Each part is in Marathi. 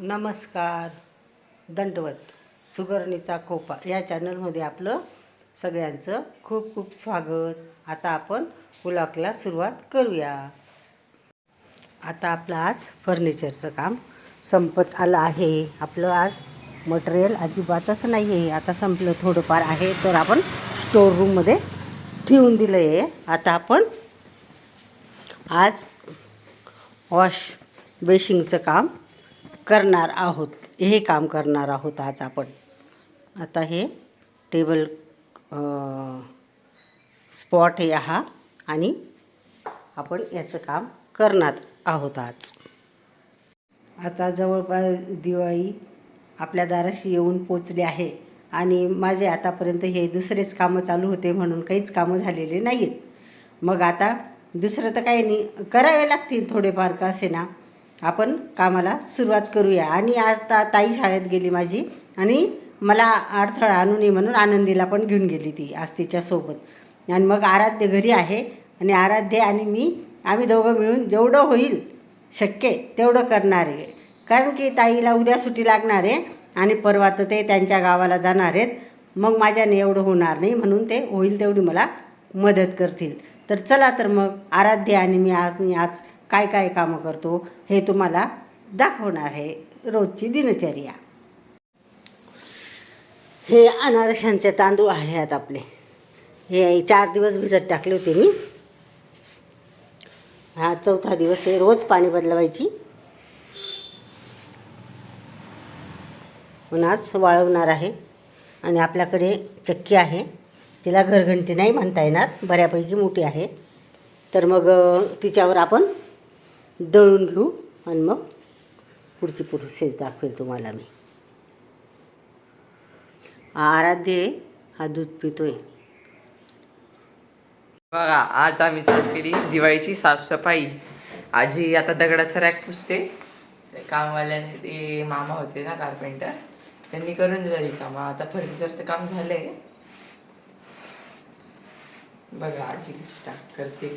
नमस्कार. दंडवत सुगरणीचा खोपा या चॅनलमध्ये आपलं सगळ्यांचं खूप खूप स्वागत. आता आपण पुलाकला सुरुवात करूया. आता आपलं आज फर्निचरचं काम संपत आलं आहे. आपलं आज मटेरियल अजिबातच नाही आहे आता संपलं थोडंफार आहे तर आपण स्टोर रूममध्ये ठेवून दिलं आहे आता आपण आज वॉश बेशिंगचं काम करणार आहोत हे काम करणार आहोत आज आपण. आता हे टेबल स्पॉट हे हा आणि आपण याचं काम करणार आहोत आज. आता जवळपास दिवाळी आपल्या दाराशी येऊन पोचली आहे आणि माझे आतापर्यंत हे दुसरेच कामं चालू होते म्हणून काहीच कामं झालेले नाही आहेत मग आता दुसरं तर काही नाही करावे लागतील थोडेफार का असे ना? आपण कामाला सुरुवात करूया. आणि आज ता ताई शाळेत गेली माझी आणि मला अडथळा आणू नये म्हणून आनंदीला पण घेऊन गेली ती आज तिच्यासोबत आणि मग आराध्य घरी आहे आणि आराध्य आणि मी आम्ही दोघं मिळून जेवढं होईल शक्य तेवढं करणार आहे. कारण की ताईला उद्या सुट्टी लागणार आहे आणि परवा तर ते त्यांच्या गावाला जाणार आहेत. मग माझ्याने एवढं होणार नाही म्हणून ते होईल तेवढी मला मदत करतील. तर चला तर मग आराध्य आणि मी आम्ही आज काय काय कामं करतो हे तुम्हाला दाखवणार आहे रोजची दिनचर्या. हे अनारशांचे तांदूळ आहेत आपले. हे चार दिवस भिजत टाकले होते मी. हा चौथा दिवस आहे रोज पाणी बदलवायची. पण आज वाळवणार आहे. आणि आपल्याकडे चक्की आहे. तिला घरघंटी नाही म्हणता येणार बऱ्यापैकी मोठी आहे. तर मग तिच्यावर आपण दळून घेऊ आणि मग पुढची प्रोसेस दाखवेल तुम्हाला मी. आराध्य हा दूध पितोय. बघा आज आम्ही चालू केली दिवाळीची साफसफाई. आजी आता दगडाचा रॅक पुसते. कामवाल्याने ते मामा होते ना कार्पेंटर त्यांनी करून दिलेली कामं आता फर्निचरचं काम झालंय. बघा आजी कशी टाक करते.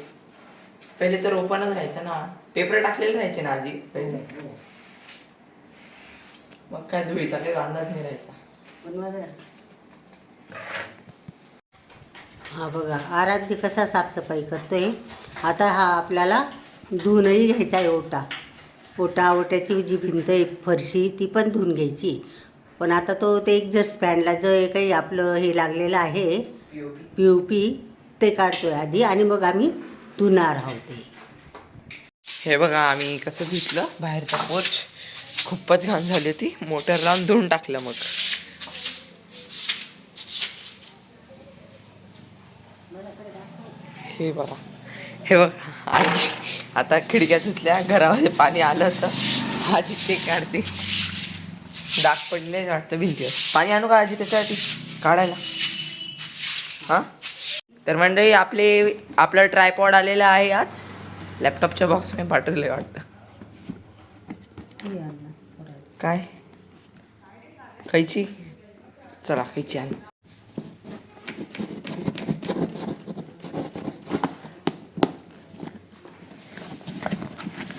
पहिले तर ओपनच राहायचं ना. पेपर टाकलेले राहायचे ना आधी पहिले. मग काय धुळीचा काही अंदाज नाही राहायचा. हा बघा आराध्य कसा साफसफाई करतोय. आता हा आपल्याला धुवूनही घ्यायचा आहे ओटा. ओटा ओट्याची जी भिंत आहे फरशी ती पण धुवून घ्यायची. पण आता तो ते एक जर स्पॅनला जे काही आपलं हे लागलेलं आहे पी यू पी ते काढतोय आधी. आणि मग आम्ही तू आहोत हे बघा आम्ही कसं धुतलं? बाहेरचा पोर्च खूपच घाण झाली होती. मोटर लावून धुवून टाकलं मग. हे बघा. हे बघा आजी आता खिडक्या धुतल्या. घरामध्ये पाणी आलं होतं. आजी ते काढते. डाग पडले वाटतं भिंतीवर. पाणी आणू का आजी त्याच्यासाठी? काढायला. हां? तर मंडळी आपले आपलं ट्रायपॉड आलेलं आहे आज. लॅपटॉपच्या बॉक्समध्ये पाठवले वाटतं. काय? खायची? चला खायची आण.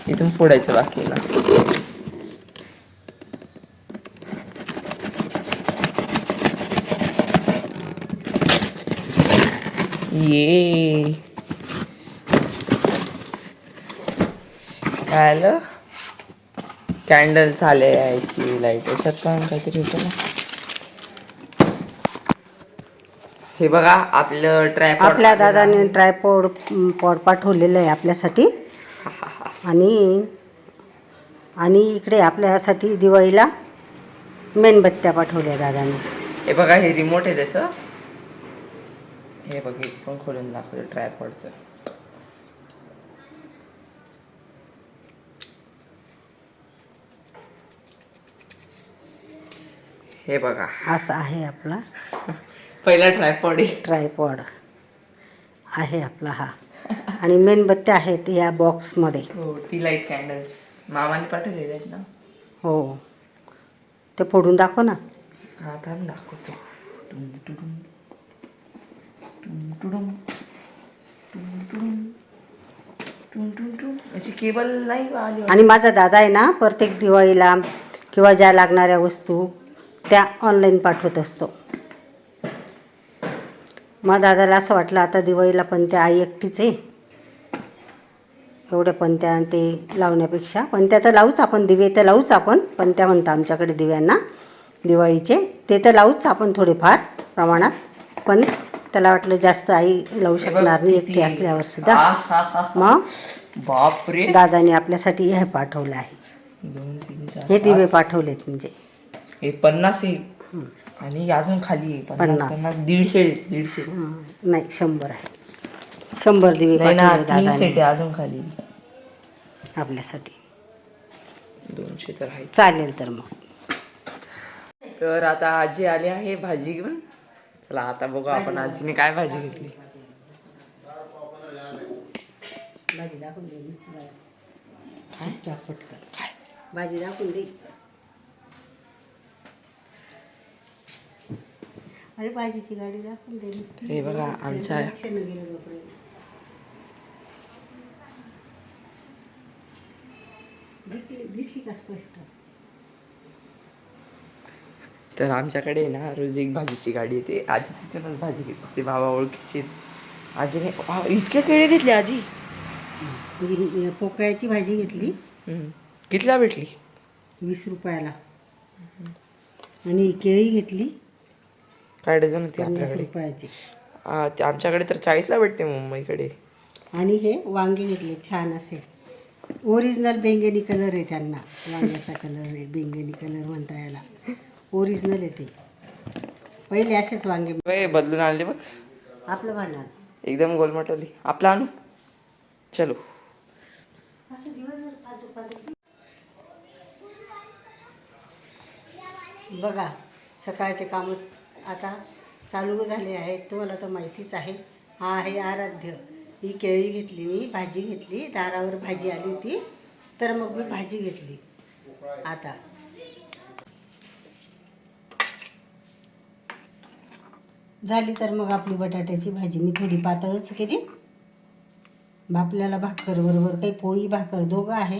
इथून फोडायचं बाकीला. ये. काय आलं? कॅन्डल झाले आहे की लाइट याच्यात पण काहीतरी होतं ना. हे बघा आपलं ट्रॅप आपल्या दादाने ट्रायपॉड पॉड पाठवलेलं आहे आपल्यासाठी. आणि आणि इकडे आपल्यासाठी दिवाळीला मेणबत्त्या पाठवल्या दादाने. हे बघा हे रिमोट आहे त्याचं. हे बघ हे पण खोलून दाखवलं ट्रायपॉडचं हे बघा. असा आहे आपला पहिला ट्रायपॉड आहे. ट्रायपॉड आहे आपला हा. आणि मेणबत्त्या आहेत या बॉक्समध्ये हो टी लाइट कॅन्डल्स मामाने पाठवलेले आहेत ना? हो. ते फोडून दाखव ना. हा थांब दाखवतो. केबल नाही आली आणि माझा दादा आहे ना प्रत्येक दिवाळीला किंवा ज्या लागणाऱ्या वस्तू त्या ऑनलाईन पाठवत असतो. मग दादाला असं वाटलं आता दिवाळीला पण त्या आई एकटीच आहे. एवढ्या पणत्या ते लावण्यापेक्षा. पणत्या तर लावूच आपण दिवे तर लावूच आपण. पणत्या म्हणता आमच्याकडे दिव्यांना दिवाळीचे. ते तर लावूच आपण थोडेफार प्रमाणात. पण त्याला वाटलं जास्त आई लावू शकणार नाही एकटी असल्यावर सुद्धा. मग? बापरे. दादाने आपल्यासाठी हे पाठवलं आहे. दोन तीन चार हे दिवे पाच. पाठवलेत म्हणजे. हे पन्नास आहे. आणि अजून खाली आहे. पन्नास पन्नास. पन्नास दीडशे दीडशे. हं, नाही शंभर आहे. शंभर दिवे नाही ना पाठवले तीन दादाने. सेट आहे अजून खाली. आपल्यासाठी. दोनशे तर आहे चालेल तर मग. तर आता आजी आली आहे भाजी घेऊन. चला आता बघू आपण आजीने काय भाजी घेतली. भाजी दाखवून दे चुपचाप पटकन. भाजी दाखवून दे. अरे भाजीची गाडी दाखवून दे. हे बघा आमच्या दिसली का स्पष्ट? तर आमच्याकडे ना रोज एक भाजीची गाडी येते. आजी तिथूनच भाजी घेते. ते बाबा ओळखीचे. आजीने इतके केळे घेतले आजी. पोकळ्याची भाजी घेतली. कितीला भेटली? वीस रुपयाला. आणि केळी घेतली. काय डझन होती पन्नास आपल्याकडे? रुपयाची. ते आमच्याकडे तर चाळीसला भेटते मुंबईकडे. आणि हे वांगे घेतले छान असे. ओरिजिनल बेंगणी कलर आहे त्यांना. वांग्याचा कलर आहे बेंगणी कलर म्हणता याला. ओरिजिनल आहे ते. पहिले असेच वांगे. बदलून आणले बघ. आपलं भांडण. एकदम गोलमटवली. आपला आणू? चलो. असं दिवसभर फालतू फालतू. बघा सकाळचे काम आता चालू झाले आहेत. तुम्हाला तर माहितीच आहे. हा आहे आराध्य. ही केळी घेतली मी भाजी घेतली. दारावर भाजी आली होती. तर मग मी भाजी घेतली. आता झाली तर मग आपली बटाट्याची भाजी मी थोडी पातळच केली. बापल्याला भाकरबरोबर काही पोळी भाकर दोघं आहे.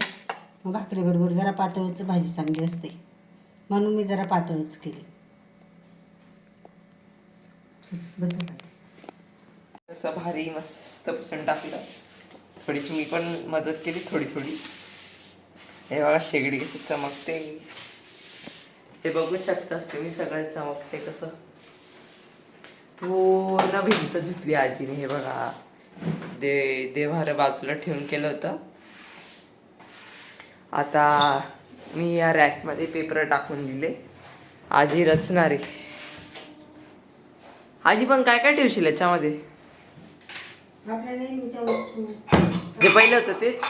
मग भाकरीबरोबर जरा पातळच भाजी चांगली असते. म्हणून मी जरा पातळच केली. असं भारी मस्त पुसून टाकलं. थोडीशी मी पण मदत केली थोडी थोडी. हे बघा शेगडी कशी चमकते. हे बघू शकतास तुम्ही सगळं चमकते कसं. पूर्ण भिंत धुतली आजीने हे बघा. दे देव्हार बाजूला ठेवून केलं होतं. आता मी या रॅकमध्ये पेपर टाकून दिले. आजी रचणार. आहे आजी पण काय काय ठेवशील याच्यामध्ये? जे पहिलं होतं तेच?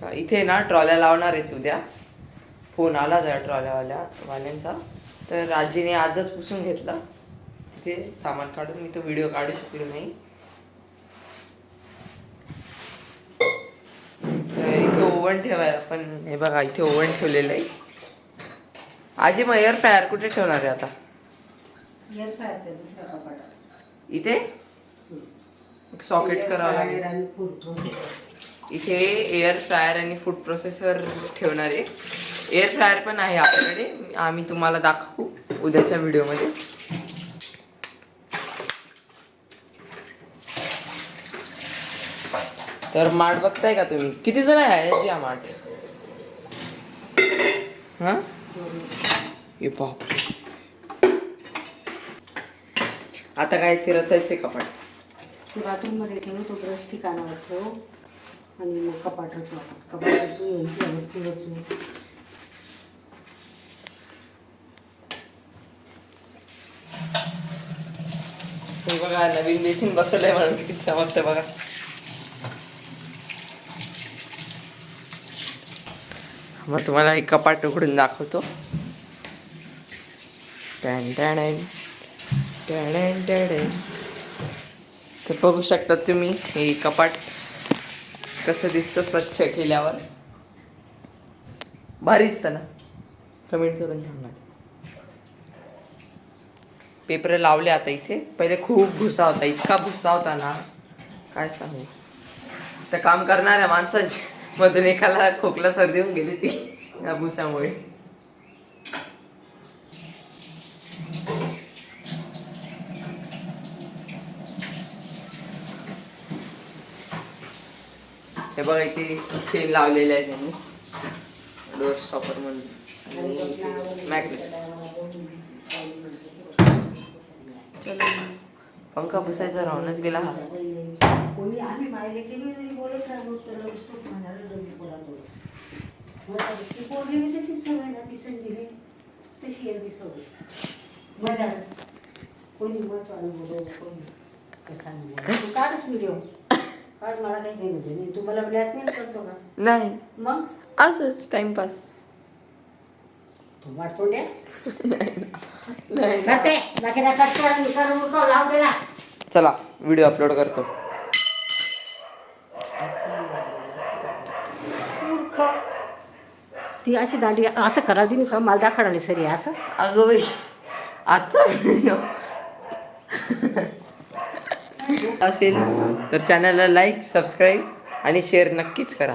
का इथे ना ट्रॉल्या लावणार आहेत उद्या फोन आला जरा ट्रॉल्यावाल्या वाल्यांचा. तर आजीने आजच पुसून घेतला. तिथे सामान काढून मी तो व्हिडिओ काढू शकलो नाही. तर इथे ओव्हन ठेवायला पण हे बघा इथे ओव्हन ठेवलेलं आहे. आजी मग एअर फ्रायर कुठे ठेवणार आहे आता? एअर फ्रायर ते दुसऱ्या कपाटात इथे? सॉकेट करावं लागेल. इथे एअर फ्रायर आणि फूड प्रोसेसर ठेवणार आहे. एअर फ्रायर पण आहे आपल्याकडे. आम्ही तुम्हाला दाखवू उद्याच्या व्हिडिओमध्ये. तर माठ बघताय का तुम्ही? किती जण आहे या माठ? हा? ये बाप आता काय ते रचायचंय कपाट बाथरूममध्ये ठेवू तो ब्रश ठिकाणावर ठेवू. आणि मग कपाटाचं कपाटाची यांची वस्तू रचू बघा नवीन बेसिन बसवलंय म्हणून किती चमकतं बघा मग तुम्हाला एक कपाट उघडून दाखवतो टॅन टॅन टॅन टॅन तर बघू शकता तुम्ही हे कपाट कसं दिसतं स्वच्छ केल्यावर भारी दिसतं ना कमेंट करून सांगा पेपर लावले आता इथे. पहिले खूप भुसा होता इतका भुसा होता ना. काय सांगू. तर काम करणाऱ्या माणसांची मधून एकाला खोकला सर्दी होऊन गेली ती या भुसामुळे. हे बघा इथे चेन लावलेले आहे त्यांनी. डोअर स्टॉपर म्हणून. आणि मॅग्नेट चलो पंखा पुसायचा राहूनच गेला हा. कोणी आम्ही केली तरी बोलत राहतो म्हणाले ती पोरगी तशीच सवय ना ती संजीने तशी सवय. मजाच. कोणी बोलव कोणी कसा काढच व्हिडिओ काढ मला काही नाही तू मला ब्लॅकमेल करतो का? नाही. मग? असंच टाइमपास वाटतोंड्या नाही करते. कट कर कर उरकाव लाव दे ना. चला व्हिडिओ अपलोड करतो. मूर्ख. ती अशी दांडी असं करायची नाही का? मला दाखवली सरी असं. अगं बाई आजचा व्हिडिओ. असेल तर चॅनलला लाईक सबस्क्राईब आणि शेअर नक्कीच करा.